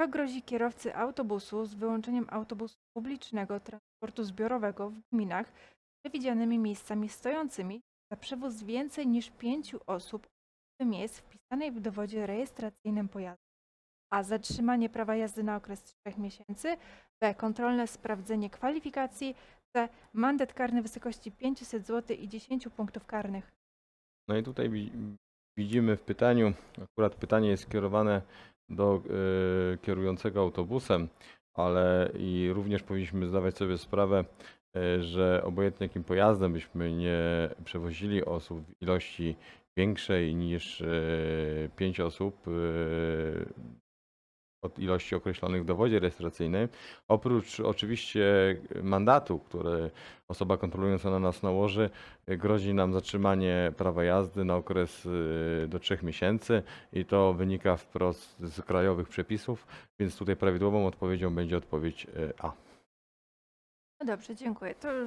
To grozi kierowcy autobusu z wyłączeniem autobusu publicznego transportu zbiorowego w gminach przewidzianymi miejscami stojącymi za przewóz więcej niż pięciu osób miejsc wpisanej w dowodzie rejestracyjnym pojazdu. A. Zatrzymanie prawa jazdy na okres trzech miesięcy. B. Kontrolne sprawdzenie kwalifikacji. C. Mandat karny wysokości 500 zł i 10 punktów karnych. No i tutaj wi- widzimy w pytaniu, akurat pytanie jest skierowane do e, kierującego autobusem, ale i również powinniśmy zdawać sobie sprawę, e, że obojętnie jakim pojazdem byśmy nie przewozili osób w ilości większej niż 5 osób e, od ilości określonych w dowodzie rejestracyjnym, oprócz oczywiście mandatu, który osoba kontrolująca na nas nałoży, grozi nam zatrzymanie prawa jazdy na okres y, do 3 miesięcy i to wynika wprost z krajowych przepisów, więc tutaj prawidłową odpowiedzią będzie odpowiedź y, A. No dobrze, dziękuję. To już